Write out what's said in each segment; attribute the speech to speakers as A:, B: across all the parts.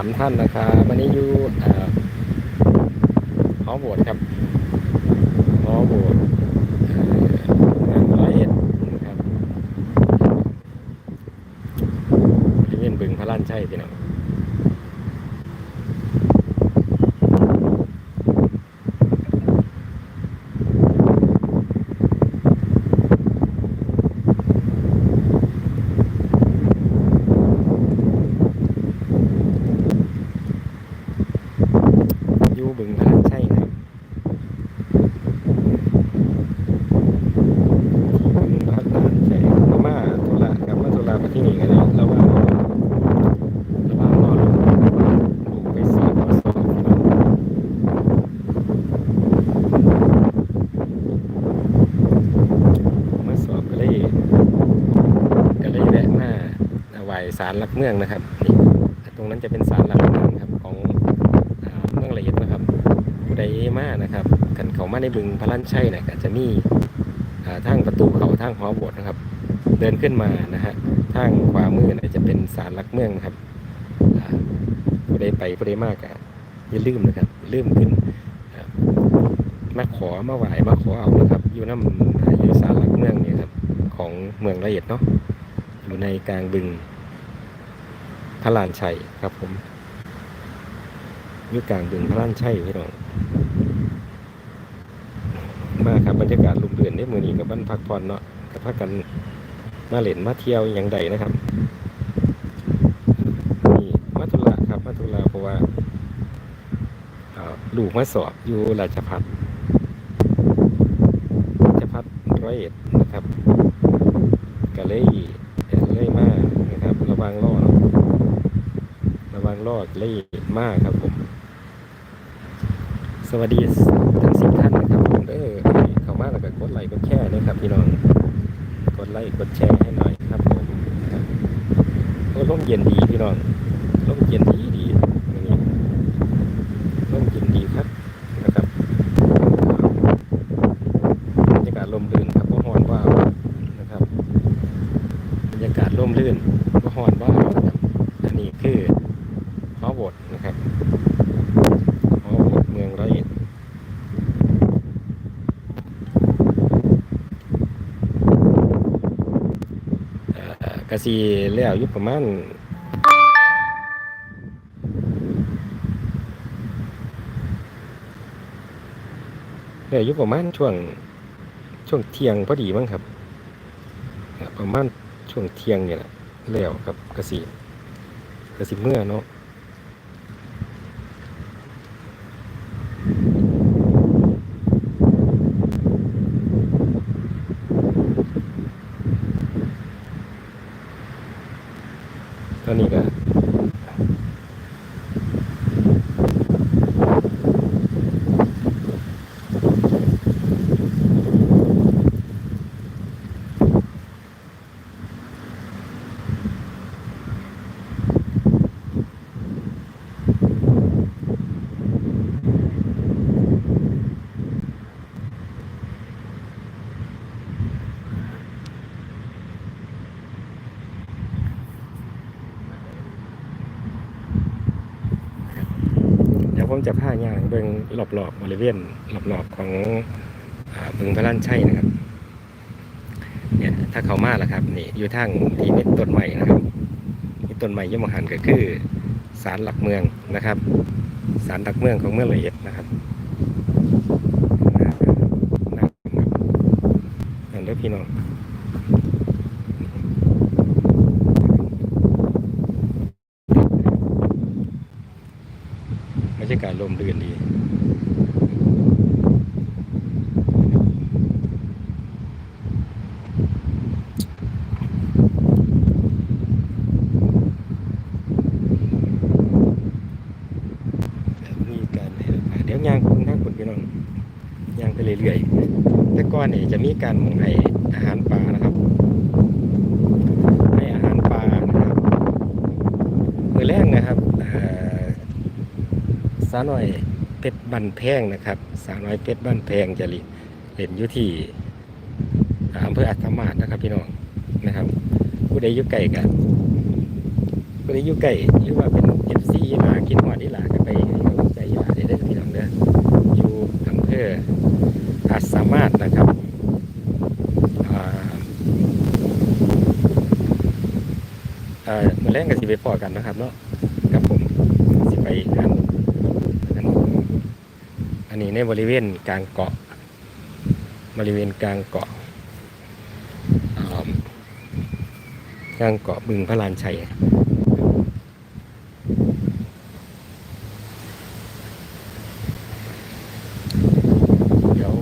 A: ามท่านนะครับวันนี้อยู่เอ่อหอโบสถ์ครับฮอโบสถ์งานร้อยเอ็ดนะครับบริเวณบึงพระล้านชัยพี่น้องอยู่บึงพระล้านชัยนะครับบึงพระล้านชัยมามาธุระกับมาธุระมาที่นี่กันแล้วแล้วว่าแล้วว่ารอลูกลูกไปสอบมาสอบพี่น้องมาสอบก็เลยก็เลยแวะมา ไหวสารหลักเมืองนะครับตรงนั้นจะเป็นสารหลักเมืองครับของเมืองละเอียดนะครับผู้ใดมานะครับกันเขามาในบึงพระลันชัยนี่ยก็จะมีทางประตูเขาทางหอโบสถ์นะครับ เดินขึ้นมานะฮะทางขวามือนี่ยจะเป็นสารหลักเมืองนะครับอ่าผู้ใดไปผู้ใดมากอะอย่าลืมนะครับลืมขึ้นมาขอมาไหวมาขอเอานะครับอยู่น้ำอยู่สารหลักเมืองเนี่ยครับของเมืองละเอียดเนาะอยู่ในกลางบึง พระลานชัยครับผมยู่กลางบึงพระลานชัยพี่น้องมาครับบรรยากาศลุมเรือนได้มือนี้กับบ้านพักผ่อนเนาะกับพักกันมาเล่นมาเที่ยวอย่างใดนะครับนี่มาทุระครับมาทุระเพราะว่าลูกมาสอบอยู่ราชพัฒราชพัฒร้อยเอ็ดนะครับก็เลยเลยมานะครับ ระวังล่อเนาะระวังล่อ เลยมากครับผม สวัสดีทั้งสิบท่านนะครับผมเด้อเข้ามาแล้วก็กดไลค์กดแชร์นะครับพี่น้อง กดไลค์กดแชร์ให้หน่อยครับผมโอ้ร่มเย็นดีพี่น้องร่มเย็นดีดีอย่างนี้ร่มเย็นดีครับนะครับบรรยากาศลมลื่นครับก็ฮอนว่าวนะครับบรรยากาศร่มรื่นก็ฮอนว่าวนะครับอันนี้คือฮอโบดนะครับฮอโบดเมืองร้อยเอ็ด เอ่อ กะสีแล้วอยู่ประมาณแล้วอยู่ประมาณช่วงช่วงเที่ยงพอดีมั้งครับ ประมาณช่วงเที่ยงเนี่ยแหละแล้วครับกะสีกะสีเมื่อเนาะตอนนี้ก็เดี๋ยวผม จะพาย่างเบิ่งรอบๆบริเวณรอบๆของอ่าบึงพระลันชัยนะครับเนี่ยถ้าเขามาแล้วครับนี่อยู่ทางที่มีต้นใหม่นะครับมีต้นใหม่ยมหันก็คือศาลหลักเมืองนะครับศาลหลักเมืองของเมืองละเอียดนะครับนะครับนั่นเด้อพี่น้องบรรยากาศลมเรือนดีมีการให้ราคาเดี๋ยวย่างคุณถ้าคุณพี่น้องย่างไปเรื่อยๆแต่ก่อนเนี่ยจะมีการให้อาหารปลานะครับ ให้อาหารปลานะครับมือแรกนะครับเอ่อ สาวน้อยเพชรบันแพงนะครับสาวน้อยเพชรบันแพงจะเล่นเล่นอยู่ที่อ่าอำเภออัตมาศนะครับพี่น้องนะครับ ผู้ใดอยู่ใกล้กันผู้ใดอยู่ใกล้หรือว่าเป็นเอฟซีมากินหอดนี่หล่ะก็ไปให้กำลังใจอีหลาได้เด้อพี่น้องเด้ออยู่อำเภออาจสามารถนะครับเอ่อมาแรงกับสิไปพอกันนะครับเนาะกับผมสิไปงาน นี้ในบริเวณกลางเกาะ บริเวณกลางเกาะกลางเกาะบึงพระลานชัยเดี๋ยว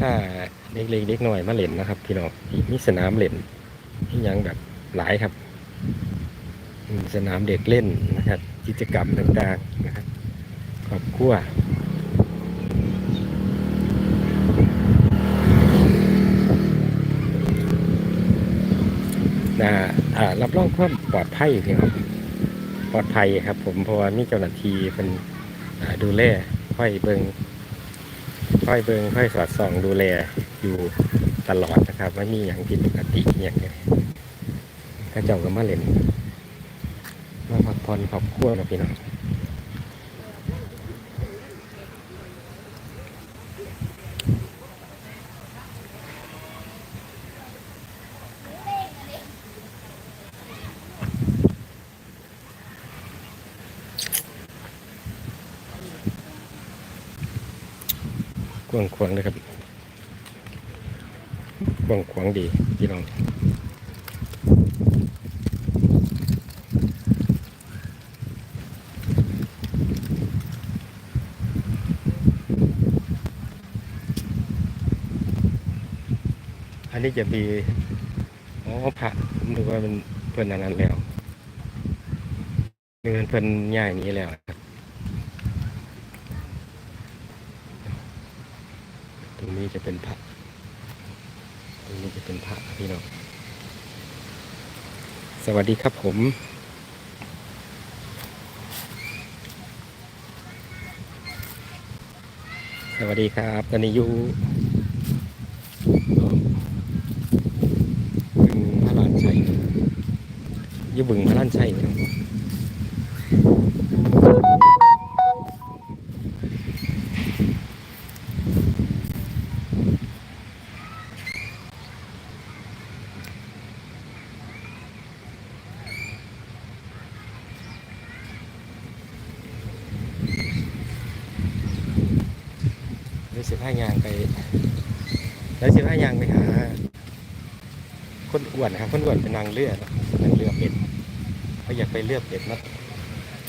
A: ถ้าเด็กๆเล็กหน่อยมาเล่นนะครับ พี่น้องมีสนามเล่นมีหยังแบบหลายครับ สนามเด็กเล่นนะครับ กิจกรรมต่างๆนะครับครอบครัวนะรับรองความปลอดภัยพี่น้องปลอดภัยครับ ผมเพราะว่ามีเจ้าหน้าที่เป็นดูแลค่อยเบิงค่อยเบิงค่อยสอดส่องดูแลอยู่ตลอดนะครับว่มีอย่างผิดปกติอย่างเงี้ยถ้าเจ้าก็มาเล่น ผ่อนครอบครัวนะพี่น้องกว้างขวางเลยครับกว้างขวางดีพี่น้องอั นนี้จะมีอ๋อพระผมดูว่ามันเพิ่นอันนั้นแล้วเงินเพิ่นย่ายนี้แล้วครับตรงนี้จะเป็นพระตรงนี้จะเป็นพระพี่น้องสวัสดีครับผมสวัสดีครับตอนนี้อยู่บึงพระลานชัย อยู่บึงพระลานชัยพี่น้สิบห้ายางไปแล้สิบห้ายางไปหาคนอ้วนนะครับคนอ้วนเป็นนางเรือเนางเรือดเป็ด เขาอยากไปเลือกเป็ดเนาะ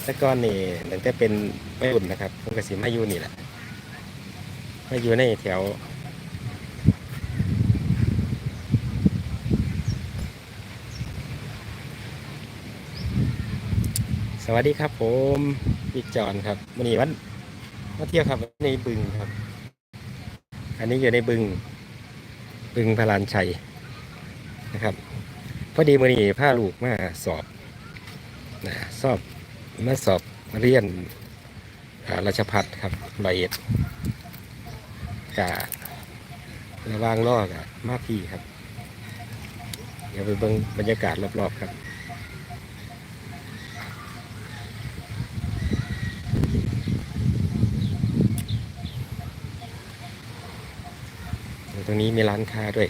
A: แต่ก่อนนี่ตั้งแต่เป็นวัยรุ่นนะครับผมก็สิมาอยู่นี่แหละมาอยู่ในแถวสวัสดีครับผมพี่จอนครับวันนี้วันมาเที่ยวครับในบึงครับ อันนี้อยู่ในบึง บึงพลานชัยนะครับ พอดีมื่อนี้พาลูกมาสอบ นะสอบมาสอบเรียนราชพัฒครับร้อยเอ็ดกะระวางล่อกะมาพี่ครับ เดี๋ยวไปเบิ่งบรรยากาศรอบๆครับตรงนี้มีร้านค้าด้วย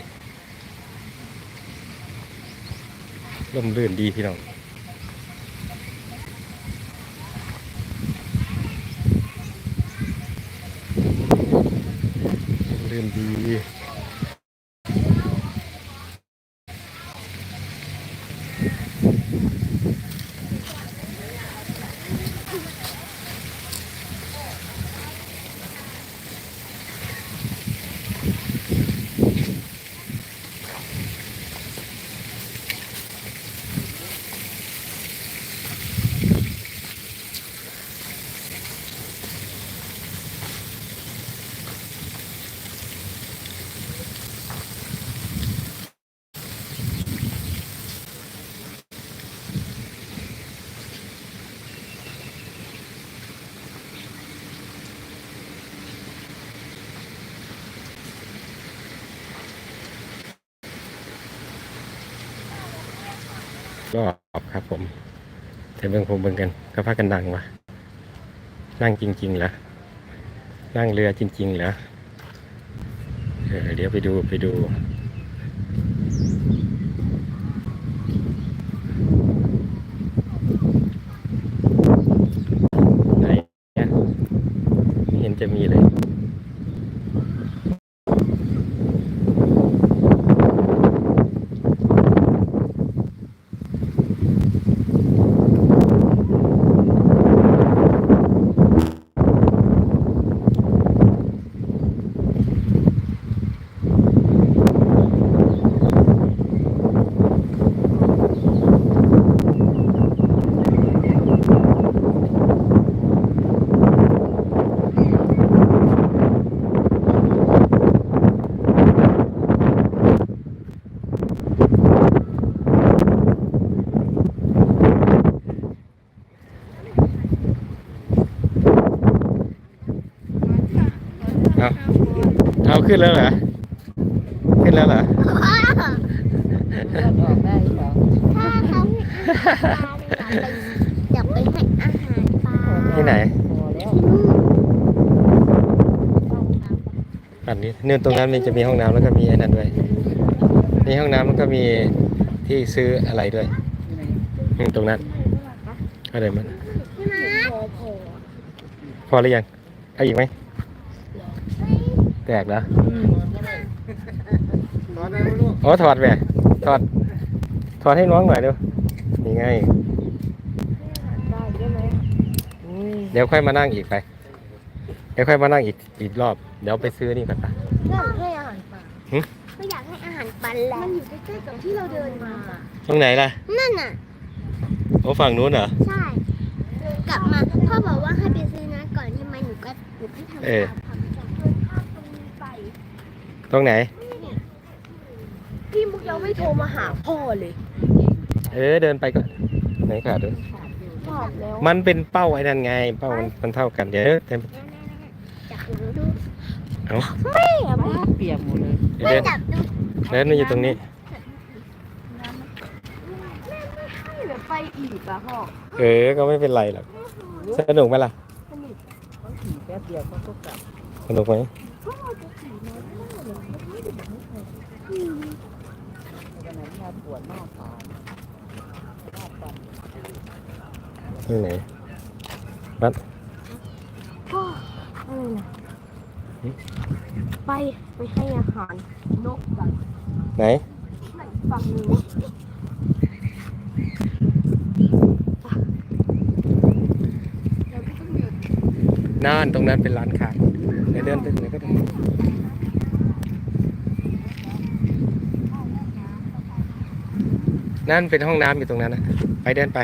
A: ร่มรื่นดีพี่น้อง ร่ม แต่เบิ่งผมเบิ่งกันก็พากันนั่งวะนั่งจริงๆเหรอนั่งเรือจริงๆเหรอเออเดี๋ยวไปดูไปดู ไหนเนี่ยไม่เห็นจะมีเลย เอาเอา ขึ้นแล้วเหรอ ขึ้นแล้วเหรอ
B: เลือดออกได้เหรอ
C: ถ้าเขาอยากไปให้อาหารปลา
A: ที่ไหน
B: พอแล้ว
A: ฝั่งนี้เนี่ยตรงนั้นมันจะมีห้องน้ำแล้วก็มีไอ้นั่นด้วยมีห้องน้ำแล้วก็มีที่ซื้ออะไรด้วยอืมตรงนั้นอะไรมัน
C: พี่มาร์ค
A: พอหรือยังเอาอีกไหมแตกแล้วอ๋อถอดแหวะถอด ถอดให้น้องหน่อยเร็วนี่ไง
B: ได้ได้ไหมอุ้ย
A: เดี๋ยวค่อยมานั่งอีกไป เดี๋ยวค่อยมานั่งอีกอีกรอบ เดี๋ยวไปซื้อนี่ก่อนไป
C: อยากให้อาหารปลา
A: หึ
C: ก็อยากให้อาหารปลาแล้วมันอยู่ใกล้ๆกับที่เราเดินมา
A: ตรงไหนล่ะ
C: นั่นน่ะ
A: โอ้ฝั่งนู้นเหรอ
C: ใช่ กลับมาพ่อบอกว่าให้ไปซื้อนะก่อนใช่ไหมหนูก็หนูให้ทำ
A: เออ
C: ตามคำสั่งเดินข้ามตรงนี้ไป
A: ตรงไหน
C: พี่มุกยังไม่โทรมาหาพ่อเลย
A: เออเดินไปก่อนไหนขาดู
C: ตอบแล้ว
A: มันเป็นเป้าไอ้นั่นไง เป้ามันมันเท่ากันเดี๋ยวเดี๋ยว
C: จับหนูดู
A: เอา
C: แม่อะแม่
B: เปียกหมดเลย
A: เดี๋ยวเดิน
C: จับดู
A: เดินมาอยู่ตรงนี้
C: ให้หรือไปอีกอะพ่อ
A: เออก็ไม่เป็นไรหรอกสนุกไหมล่ะ
B: เขาขี่แป๊บเดียวเขาก็กลับ
A: สนุกไหม ที่ไหน
C: พ่ออะไรนะไปไปให้อาหารนกกัน
A: ไหน
C: ไหนฝั่งนึง
A: นั่นตรงนั้นเป็นร้านค้าเดี๋ยวเดินไปไหนก็ได้ นั่นเป็นห้องน้ำอยู่ตรงนั้นนะไปเดินไป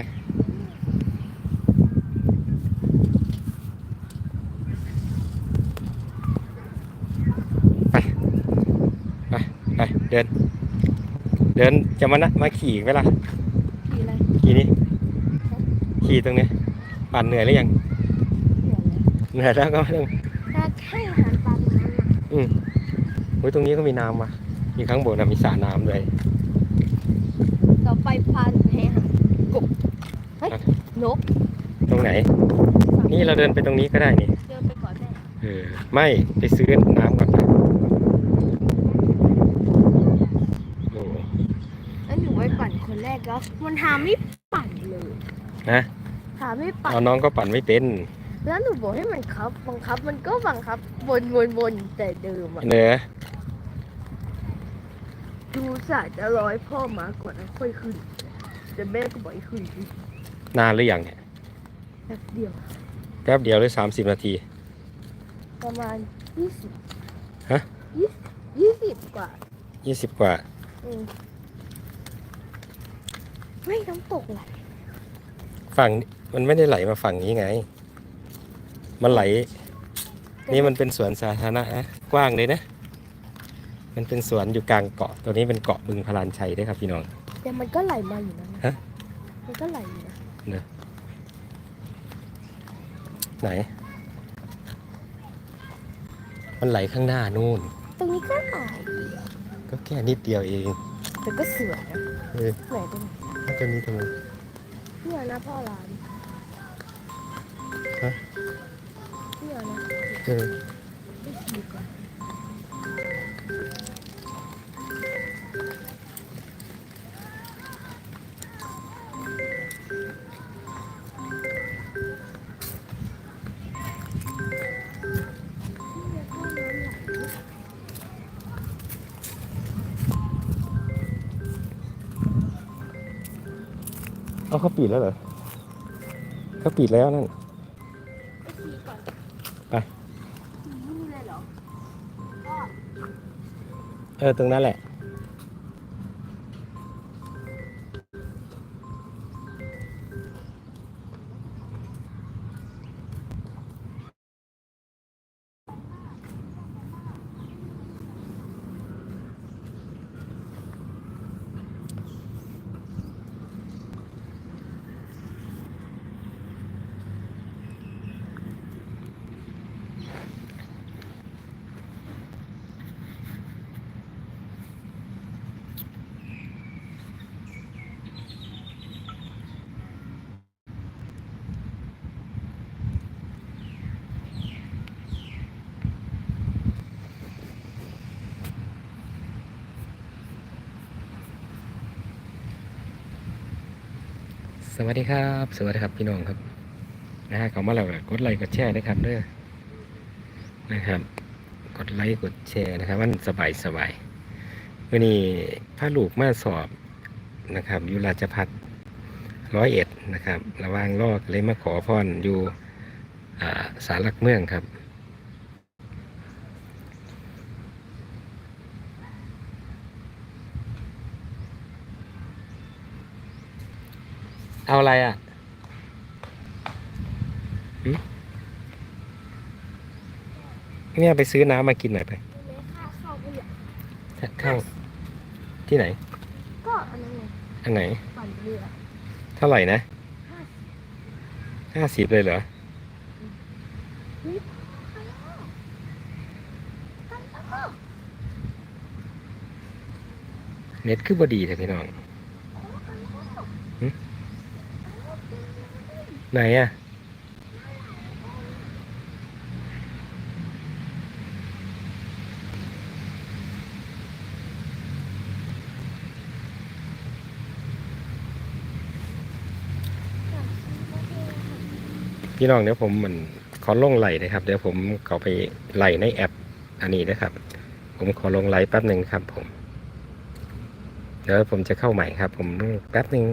A: ไป ไป ไป เดิน เดินจะมานะมาขี่ไหมล่ะ
C: ขี่อะไร
A: ขี่นี่ขี่ตรงนี้ ปั่นเหนื่อยหรือยัง เหนื่อยแล้วก็ไม่ต้อง
C: ถ้าให้อาหารปลาตรงนั้นน่ะ
A: อืมโอ้ยตรงนี้ก็มีน้ำว่ะมีข้างบนนะมีสระน้ำด้วย
C: ต่อ ไปพาให้อาหารกบเฮ้ยนก
A: ตรงไหน นี่เราเดินไปตรงนี้ก็ได้นี่
C: เดินไปก่อนได้
A: เออไม่ไปซื้อน้ำก่อนนะโอ้
C: แล้วหนูไปปั่นคนแรกแล้วมันทำไม่ปั่นเลย
A: นะ
C: ทำไม่ปั่น
A: เอาน้องก็ปั่นไม่เป็น
C: แล้วหนูบอกให้มันคับบังคับมันก็บังคับวนวนวนแต่เดิมอะ
A: เนอะ
C: ดูสายจะร้อยพ่อมาก่อนแล้วค่อยขึ้น แต่แม่ก็บอกให้ขึ้นอีก
A: นานหรือยังเนี่ย
C: แป๊บเดียว
A: แป๊บเดียวหรือสามสิบนาที
C: ประมาณยี่สิบ
A: ฮะ
C: ยี่ยี่สิบกว่า
A: ยี่สิบกว่า
C: อืมไม่น้ำตกไหล
A: ฝั่งมันไม่ได้ไหลมาฝั่งนี้ไง มันไหล นี่มันเป็นสวนสาธารณะนะกว้างเลยนะ มันเป็นสวนอยู่กลางเกาะ ตัวนี้เป็นเกาะบึงพลานชัยด้วยครับพี่น้อง
C: แต่มันก็ไหลมาอยู่นะ
A: ฮะ
C: มันก็ไหลอยู่นะ
A: ไหน มันไหลข้างหน้านู่น
C: ตรงนี้ก็ไหล
A: ก็แค่นิดเดียวเอง
C: แต่ก็สวยนะ
A: เออ
C: ไหนตรงไหน
A: ต้นนี้ทำไม
C: เนี่ยนะพ่อหลาน
A: ฮะ
C: เนี่ยนะ
A: เออ
C: ไปฉีดก่อน
A: เอาเขาปิดแล้วเหรอเขาปิดแล้วนั่น
C: ไปฉีดก่อน
A: ไป
C: นี่เลยเหรอพ่อ
A: เออตรงนั้นแหละ สวัสดีครับ สวัสดีครับพี่น้องครับนะฮะเขามาแล้วกดไลค์กดแชร์ด้วยครับเด้อนะครับ กดไลค์กดแชร์นะครับมันสบายสบายวันนี้พาลูกมาสอบนะครับอยู่ราชพัฒร้อยเอ็ดนะครับ ระว่างรอกเลยมาขอพรอยู่สารหลักเมืองครับ เอาอะไรอะหึเนี่ยไปซื้อน้ำมากินหน่อยไป
C: เลยค่าเข้าไปเนี่ย
A: เข้าที่ไหน
C: ก็อันนั้นไง
A: อันไหน
C: ปั่นเรือ
A: เท่าไหร่นะ
C: ห้าสิบ
A: ห้าสิบเลยเหรอ
C: กันแล้วก็
A: เน็ตคือบดีแต่พี่น้องหึ ไหนอะ พี่น้องเดี๋ยวผมมันขอลงไหลนะครับ เดี๋ยวผมขาไปไหลในแอป อันนี้นะครับ ผมขอลงไลฟ์แป๊บหนึ่งครับผม เดี๋ยวผมจะเข้าใหม่ครับ ผมแป๊บหนึ่ง